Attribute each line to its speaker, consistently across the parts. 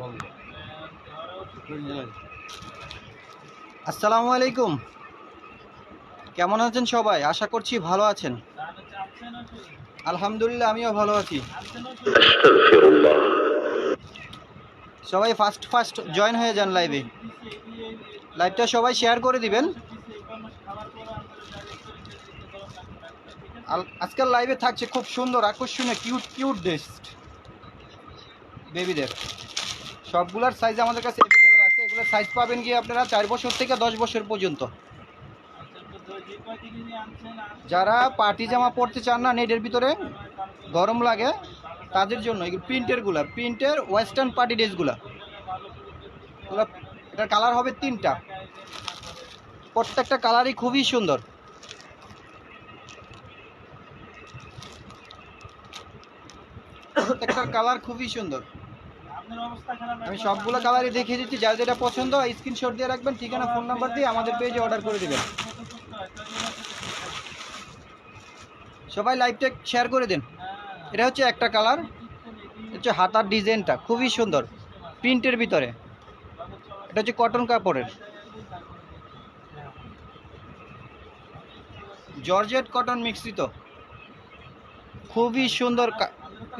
Speaker 1: বন্ধ।
Speaker 2: আসসালামু আলাইকুম। কেমন আছেন সবাই? আশা করছি ভালো আছেন। আলহামদুলিল্লাহ আমিও ভালো আছি। সবাই ফার্স্ট ফার্স্ট জয়েন হয়ে যান লাইভে লাইভটা সবাই শেয়ার করে দিবেন। আজকাল লাইভে থাকছে খুব সুন্দর আকর্ষণীয় কিউট কিউট ড্রেস বেবিদের সবগুলার সাইজ আমাদের কাছে অ্যাভেলেবেল আছে। এগুলোর সাইজ পাবেন গিয়ে আপনারা চার বছর থেকে দশ বছর পর্যন্ত। যারা পার্টি জামা পরতে চান না নেটের ভিতরে, গরম লাগে, তাদের জন্য প্রিন্টেরগুলা প্রিন্টের ওয়েস্টার্ন পার্টি ড্রেসগুলা এটার কালার হবে তিনটা। প্রত্যেকটা কালারই খুবই সুন্দর। প্রত্যেকটার কালার খুবই সুন্দর। আমি সবগুলো কালারই দেখিয়ে দিচ্ছি, যার যেটা পছন্দ স্ক্রিনশট দিয়ে রাখবেন, ঠিকানা, ফোন নাম্বার দিয়ে আমাদের পেজে অর্ডার করে দেবেন। সবাই লাইভটা শেয়ার করে দিন। এটা হচ্ছে একটা কালার হচ্ছে হাতার ডিজাইনটা খুবই সুন্দর প্রিন্টের ভিতরে। এটা হচ্ছে কটন কাপড়ের। জর্জেট কটন মিশ্রিত খুবই সুন্দর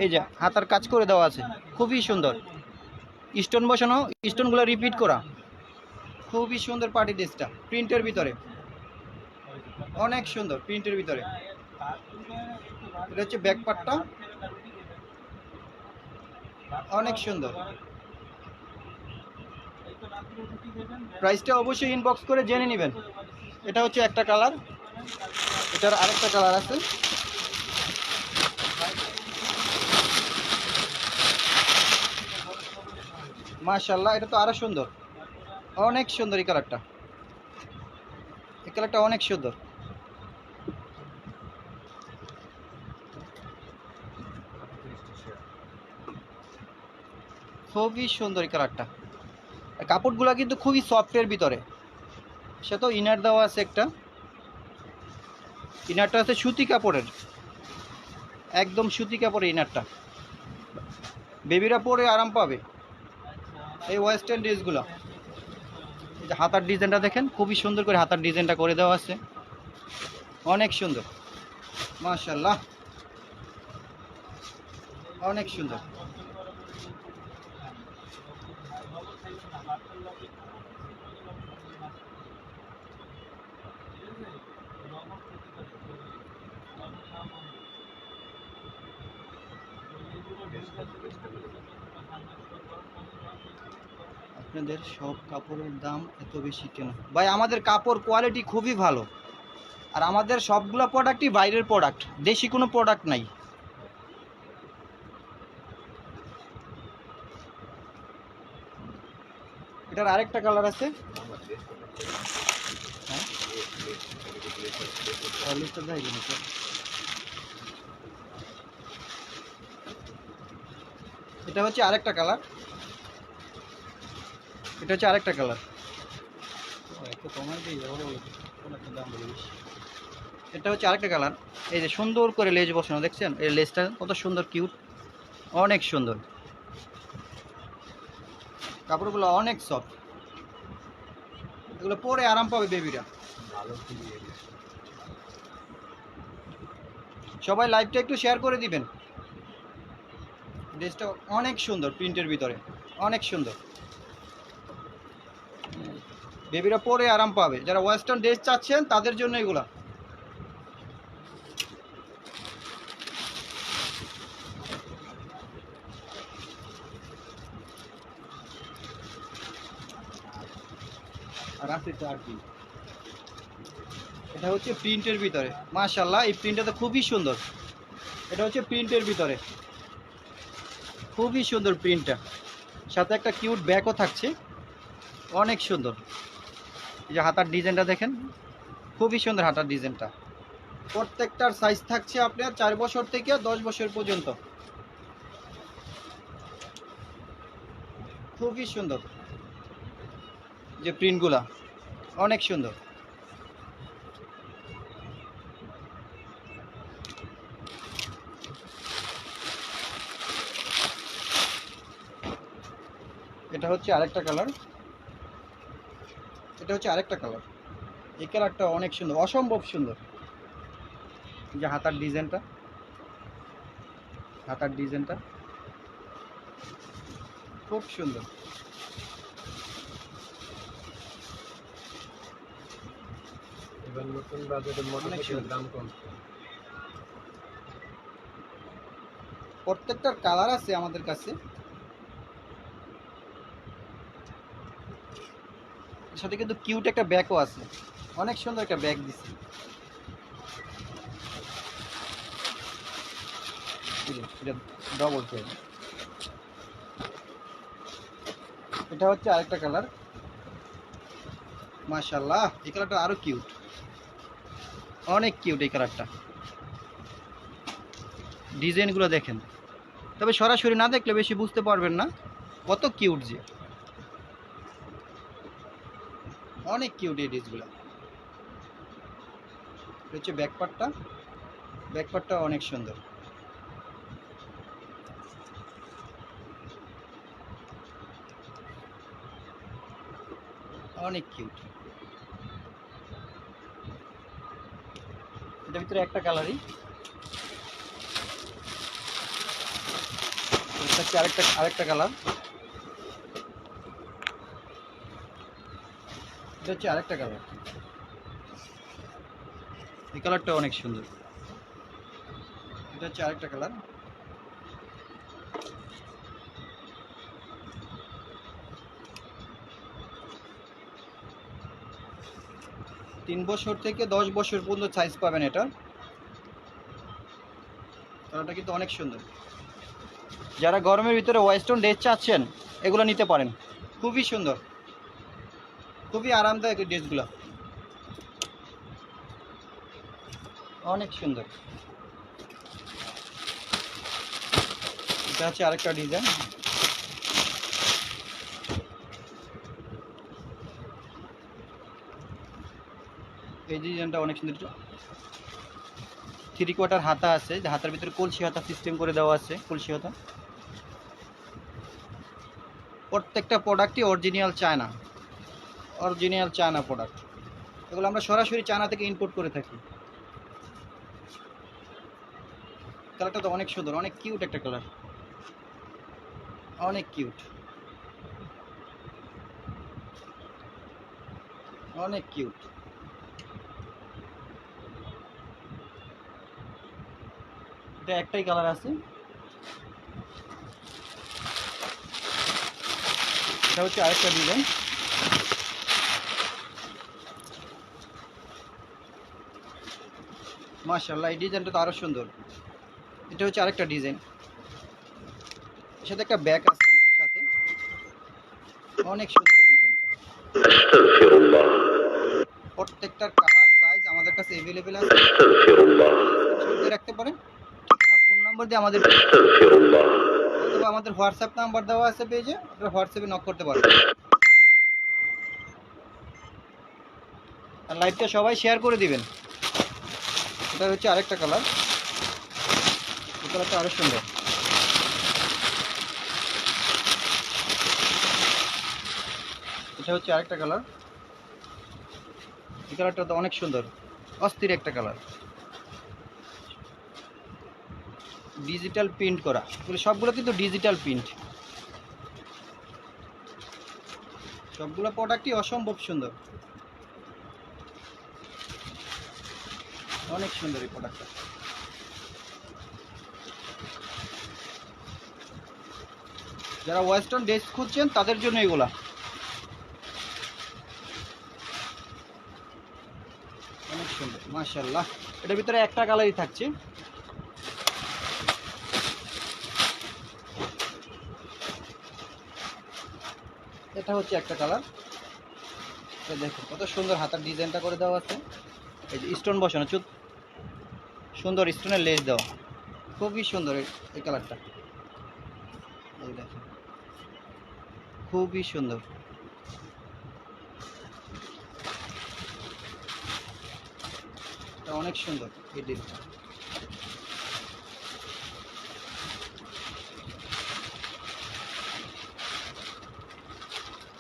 Speaker 2: এই যে হাতার কাজ করে দেওয়া আছে, খুবই সুন্দর। স্টোন বসানো স্টোনগুলো রিপিট করা। খুবই সুন্দর পার্টি ড্রেসটা প্রিন্টের ভিতরে। অনেক সুন্দর প্রিন্টের ভিতরে। এটা হচ্ছে ব্যাক পার্টটা অনেক সুন্দর। প্রাইসটা অবশ্যই ইনবক্স করে জেনে নেবেন। এটা হচ্ছে একটা কালার। এটার আরেকটা কালার আছে। মাশাল্লাহ এটা তো আরও সুন্দর। অনেক সুন্দর এই কালারটা। এই কালারটা অনেক সুন্দর। খুবই সুন্দর কালারটা। কাপড়গুলো কিন্তু খুবই সফটের ভিতরে। সে তো ইনার দেওয়া আছে একটা। ইনারটা আছে সুতি কাপড়ের। একদম সুতি কাপড়ের ইনারটা বেবিরা পরে আরাম পাবে। এই ওয়েস্টার্ন ড্রেসগুলো হাতার ডিজাইনটা দেখেন, খুবই সুন্দর করে হাতার ডিজাইনটা করে দেওয়া আছে। অনেক সুন্দর। মাশাল্লাহ অনেক সুন্দর। আপনাদের সব কাপড়ের দাম এত বেশি কেন? ভাই, আমাদের কাপড় কোয়ালিটি খুবই ভালো। আর আমাদের সবগুলো প্রোডাক্টই বাইরের প্রোডাক্ট দেশি কোনো প্রোডাক্ট নাই। এটার আরেকটা কালার আছে। হ্যাঁ? এটা হচ্ছে আরেকটা কালার এটা হচ্ছে আরেকটা কালার একটু কমাই দিই দাম বলে এটা হচ্ছে আরেকটা কালার এই যে সুন্দর করে লেজ বসানো দেখছেন? এই লেজটা কত সুন্দর কিউট অনেক সুন্দর। কাপড়গুলো অনেক সফট এগুলো পরে আরাম পাবে বেবিরা সবাই লাইভটা একটু শেয়ার করে দিবেন। ড্রেসটা অনেক সুন্দর প্রিন্টের ভিতরে। অনেক সুন্দর। বেবিরা পরে আরাম পাবে। যারা ওয়েস্টার্ন ড্রেস চাচ্ছেন, তাদের জন্য এগুলা। এটা হচ্ছে প্রিন্টের ভিতরে। মাশাল্লাহ এই প্রিন্টটা তো খুবই সুন্দর। এটা হচ্ছে প্রিন্টের ভিতরে। খুবই সুন্দর প্রিন্টটা। সাথে একটা কিউট ব্যাগও থাকছে। অনেক সুন্দর। এই যে হাতার ডিজাইনটা দেখেন, খুবই সুন্দর হাতার ডিজাইনটা। প্রত্যেকটার সাইজ থাকছে আপনার চার বছর থেকে দশ বছর পর্যন্ত। খুবই সুন্দর যে প্রিন্টগুলা অনেক সুন্দর। এটা হচ্ছে আরেকটা কালার এটা হচ্ছে আরেকটা কালার এই কালারটা অনেক সুন্দর অসম্ভব সুন্দর। যে হাতার ডিজাইনটা হাতার ডিজাইনটা খুব সুন্দর।
Speaker 1: এবার নতুন বাজারে মোটরসাইকেলের
Speaker 2: সুন্দর।
Speaker 1: দাম কম।
Speaker 2: প্রত্যেকটার কালার আছে আমাদের কাছে। সাথে কিন্তু কিউট একটা ব্যাগও আছে। অনেক সুন্দর একটা ব্যাগ দিছে। এটা ডবল এটা হচ্ছে আরেকটা কালার মাশাল্লাহ এই কালারটা আরও কিউট অনেক কিউট এই কালারটা ডিজাইনগুলো দেখেন। তবে সরাসরি না দেখলে বেশি বুঝতে পারবেন না কত কিউট যে। অনেক কিউট এই ডিসগুলো হচ্ছে ব্যাকপার্টটা ব্যাকপার্টটা অনেক সুন্দর। অনেক কিউট এটার ভিতরে একটা কালারই আরেকটা আরেকটা কালার এটা হচ্ছে আরেকটা কালার এই কালারটা অনেক সুন্দর। এটা হচ্ছে আরেকটা কালার তিন বছর থেকে দশ বছর পর্যন্ত সাইজ পাবেন এটা। কালারটা কিন্তু অনেক সুন্দর। যারা গরমের ভিতরে ওয়েস্টার্ন ড্রেস চাচ্ছেন, এগুলো নিতে পারেন। খুবই সুন্দর। খুবই আরামদায়ক এই ড্রেসগুলো অনেক সুন্দর। এটা হচ্ছে আরেকটা ডিজাইন এই ডিজাইনটা অনেক সুন্দর। থ্রি কোয়ার্টার হাতা আছে, যে হাতার ভিতরে কলসি হাতা সিস্টেম করে দেওয়া আছে, কলসি হাতা। প্রত্যেকটা প্রোডাক্টই original China. Original China product এগুলো আমরা সরাসরি চায়না থেকে ইম্পোর্ট করে থাকি। কালারটা তো অনেক সুন্দর, অনেক কিউট একটা কালার অনেক কিউট অনেক কিউট এটা একটাই কালার আছে। এটা হচ্ছে আরেকটা ডিজাইন মাশাল্লাহ এই ডিজাইনটা তো আরও সুন্দর। এটা হচ্ছে আরেকটা ডিজাইন। এর সাথে একটা ব্যাগ আছে সাথে। অনেক সুন্দর এই ডিজাইনটা। প্রত্যেকটার কালার সাইজ আমাদের কাছে অ্যাভেলেবেল আছে। রাখতে পারেন। ফোন নাম্বার দিয়ে আমাদের অথবা আমাদের হোয়াটসঅ্যাপ নাম্বার দেওয়া আছে পেয়ে যে আপনারা হোয়াটসঅ্যাপে নক করতে পারবেন আর লাইভটা সবাই শেয়ার করে দিবেন। এটা হচ্ছে আরেকটা কালার। এই কালারটা আরও সুন্দর। এটা হচ্ছে আরেকটা কালার। এই কালারটা তো অনেক সুন্দর। অস্থির একটা কালার। ডিজিটাল প্রিন্ট করা। সবগুলো কিন্তু ডিজিটাল প্রিন্ট। সবগুলো প্রোডাক্টই অসম্ভব সুন্দর। অনেক সুন্দর এই প্রোডাক্টটা যারা ওয়েস্টার্ন ড্রেস খুঁজছেন, তাদের জন্য এগুলা। অনেক সুন্দর মাশাল্লাহ এটার ভিতরে একটা কালারই থাকছে। এটা হচ্ছে একটা কালার দেখুন, কত সুন্দর হাতার ডিজাইনটা করে দেওয়া আছে। এই যে স্টোন বসানো সুন্দর স্টোনের লেস দেওয়া খুবই সুন্দর এই- কালারটা খুবই সুন্দর। অনেক সুন্দর এই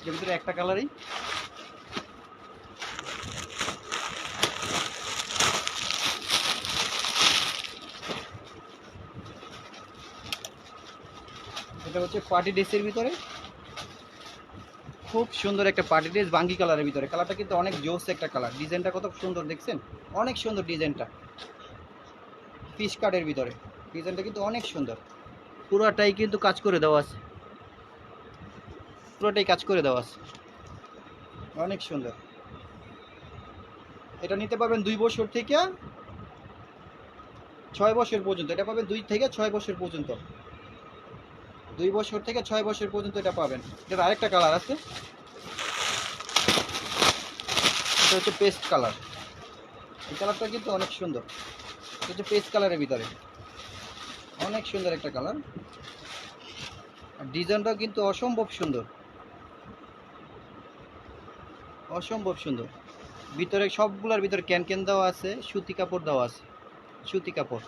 Speaker 2: এর ভিতরে একটা কালারই এটা হচ্ছে পার্টি ড্রেসের ভিতরে। খুব সুন্দর একটা পার্টি ড্রেস বাঙ্গি কালারের ভিতরে। কালারটা কিন্তু অনেক জোস একটা কালার। ডিজাইনটা কত সুন্দর, দেখছেন? অনেক সুন্দর ডিজাইনটা। ফিশ কার্ডের ভিতরে। ডিজাইনটা কিন্তু অনেক সুন্দর। পুরোটাই কিন্তু কাজ করে দেওয়া আছে। পুরোটাই কাজ করে দেওয়া আছে। অনেক সুন্দর। এটা নিতে পারবেন দুই বছর থেকে ছয় বছর পর্যন্ত। এটা পাবেন দুই থেকে ছয় বছর পর্যন্ত। দুই বছর থেকে ছয় বছর পর্যন্ত এটা পাবেন। এটার আরেকটা কালার আছে। এটা হচ্ছে পেস্ট কালার এই কালারটা কিন্তু অনেক সুন্দর। এটা হচ্ছে পেস্ট কালারের ভিতরে। অনেক সুন্দর একটা কালার আর ডিজাইনটাও কিন্তু অসম্ভব সুন্দর। অসম্ভব সুন্দর। ভিতরে সবগুলোর ভিতরে ক্যান ক্যান দেওয়া আছে, সুতি কাপড় দেওয়া আছে। সুতি কাপড়।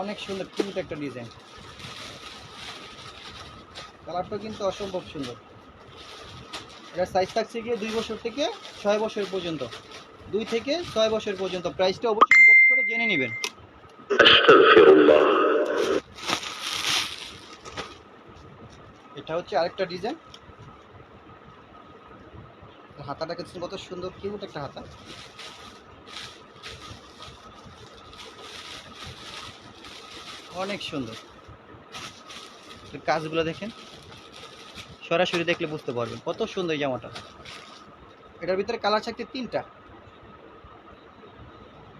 Speaker 2: অনেক সুন্দর কিউট একটা ডিজাইন কালারটা কিন্তু অসম্ভব সুন্দর। এটা সাইজ থাকছে গিয়ে দুই বছর থেকে ছয় বছর পর্যন্ত। দুই থেকে ছয় বছর পর্যন্ত। প্রাইসটা অবশ্যই বক্স করে জেনে নেবেন। এটা হচ্ছে আরেকটা ডিজাইন হাতাটা কিন্তু কত সুন্দর কিউট একটা হাতা। অনেক সুন্দর। কাজগুলো দেখেন। সরাসরি দেখলে বুঝতে পারবেন। কত সুন্দর জামাটা। এটার ভিতরে কালার থাকতে তিনটা।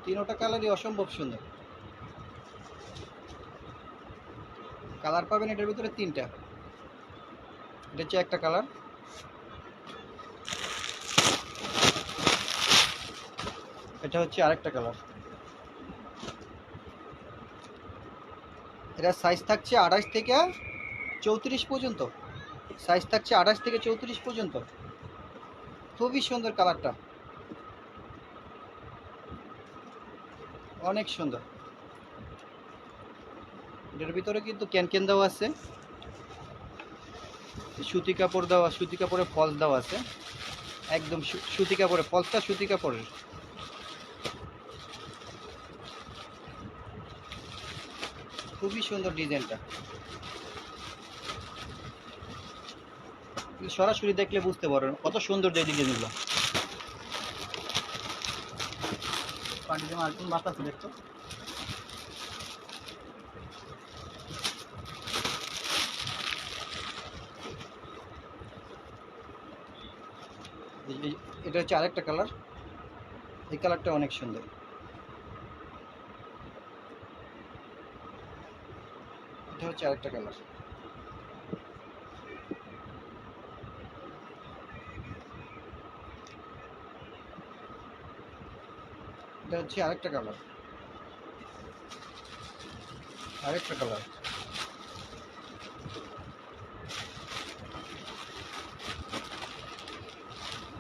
Speaker 2: তিনোটা কালারই অসম্ভব সুন্দর। কালার পাবেন এটার ভিতরে তিনটা। এটা হচ্ছে একটা কালার এটা হচ্ছে আরেকটা কালার এটা সাইজ থাকছে আঠাশ থেকে চৌত্রিশ পর্যন্ত। সাইজ থাকছে আঠাশ থেকে চৌত্রিশ পর্যন্ত। খুবই সুন্দর কালারটা অনেক সুন্দর। এটার ভিতরে কিন্তু ক্যান ক্যান দেওয়া আছে। সুতি কাপড় দেওয়া, সুতি কাপড়ে ফলস দেওয়া আছে। একদম সুতি কাপড়ে ফলসটা সুতি কাপড়ের। খুবই সুন্দর ডিজাইনটা। সরাসরি দেখলে বুঝতে পারবেন কত সুন্দর যে ডিজাইনগুলো পানি এই- এই- এটা হচ্ছে আরেকটা কালার। এই কালারটা অনেক সুন্দর। এটা হচ্ছে আরেকটা কালার। হচ্ছে আরেকটা কালার আরেকটা কালার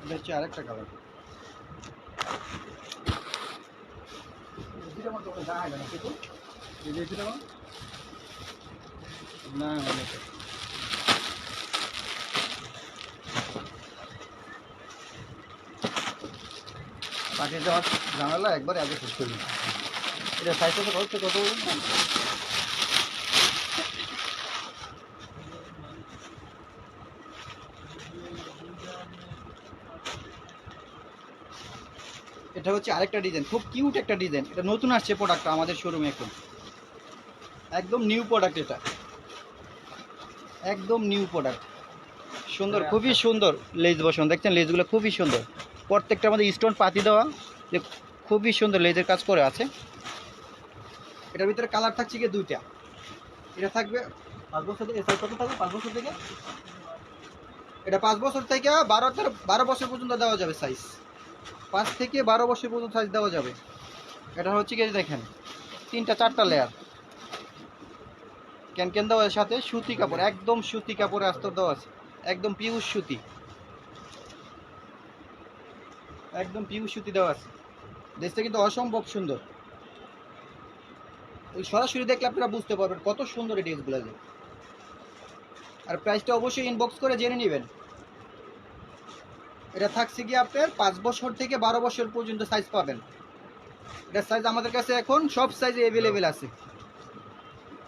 Speaker 2: এটা হচ্ছে আরেকটা কালার না মানে পাঠিয়ে দেওয়ার জানালা একবার আগে শেষ করি এটা সাইজ কত হচ্ছে কত বলুন? এটা হচ্ছে আরেকটা ডিজাইন খুব কিউট একটা ডিজাইন এটা নতুন আসছে প্রোডাক্টটা আমাদের শোরুমে এখন। একদম নিউ প্রোডাক্ট এটা। একদম নিউ প্রোডাক্ট সুন্দর খুবই সুন্দর লেজ বসানো। দেখছেন লেজগুলো খুবই সুন্দর। প্রত্যেকটা আমাদের স্টোন পাতি দেওয়া যে খুবই সুন্দর লেজের কাজ করে আছে। এটার ভিতরে কালার থাকছে গিয়ে দুইটা। এটা থাকবে পাঁচ বছর থেকে sorry, কত থাকবে? পাঁচ বছর থেকে? এটা পাঁচ বছর থেকে বারো বারো বছর পর্যন্ত দেওয়া যাবে সাইজ পাঁচ থেকে বারো বছর পর্যন্ত সাইজ দেওয়া যাবে। এটা হচ্ছে কি দেখেন তিনটা চারটা লেয়ার ক্যান ক্যান দেওয়া সাথে? সুতি কাপড় একদম সুতি কাপড়ে আস্তর দেওয়া আছে। একদম পিউর সুতি। একদম পিউ সুতি দেওয়া আছে। ড্রেসটা কিন্তু অসম্ভব সুন্দর। ওই সরাসরি দেখলে আপনারা বুঝতে পারবেন কত সুন্দর এই ড্রেসগুলো আর প্রাইসটা অবশ্যই ইনবক্স করে জেনে নেবেন। এটা থাকছে কি আপনার পাঁচ বছর থেকে বারো বছর পর্যন্ত সাইজ পাবেন। এটার সাইজ আমাদের কাছে এখন সব সাইজে অ্যাভেলেবেল আছে।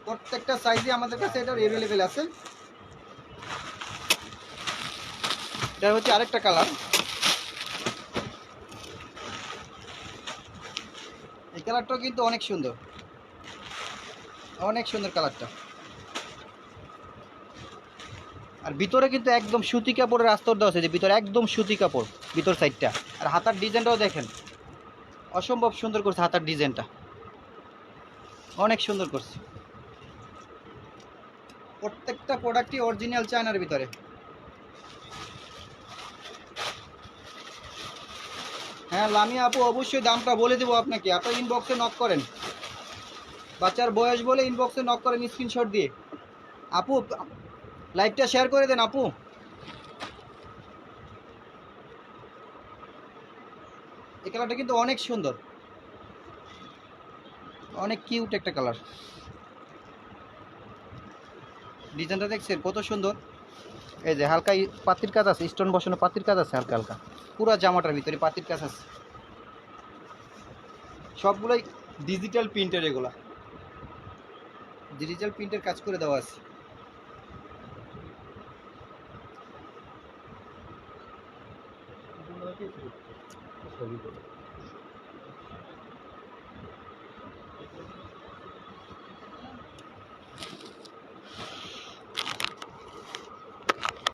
Speaker 2: প্রত্যেকটা সাইজে আমাদের কাছে এটা অ্যাভেলেবেল আছে। এটা হচ্ছে আরেকটা কালার কালারটাও কিন্তু অনেক সুন্দর। অনেক সুন্দর কালারটা। আর ভিতরে কিন্তু একদম সুতি কাপড়ের আস্তর দেওয়া আছে যে ভিতরে একদম সুতি কাপড়, ভিতর সাইডটা আর হাতার ডিজাইনটাও দেখেন। অসম্ভব সুন্দর করছে হাতার ডিজাইনটা। অনেক সুন্দর করছে। প্রত্যেকটা প্রোডাক্টই অরিজিনাল চায়নার ভিতরে। হ্যাঁ লামি আপু, অবশ্যই দামটা বলে দেবো আপনাকে। আপনার ইনবক্সে নক করেন। বাচ্চার বয়স বলে ইনবক্সে নক করেন স্ক্রিনশট দিয়ে। আপু লাইভটা শেয়ার করে দেন, আপু। এই কালারটা কিন্তু অনেক সুন্দর। অনেক কিউট একটা কালার ডিজাইনটা দেখছেন, কত সুন্দর। এই যে হালকা পাতির কাজ আছে স্টোন বসানো পাতির কাজ আছে হালকা হালকা। পুরো জামাটার ভিতরে পাতির কাজ আছে। সবগুলোই ডিজিটাল প্রিন্টের এগুলা। ডিজিটাল প্রিন্টের কাজ করে দেওয়া আছে।
Speaker 1: ছবি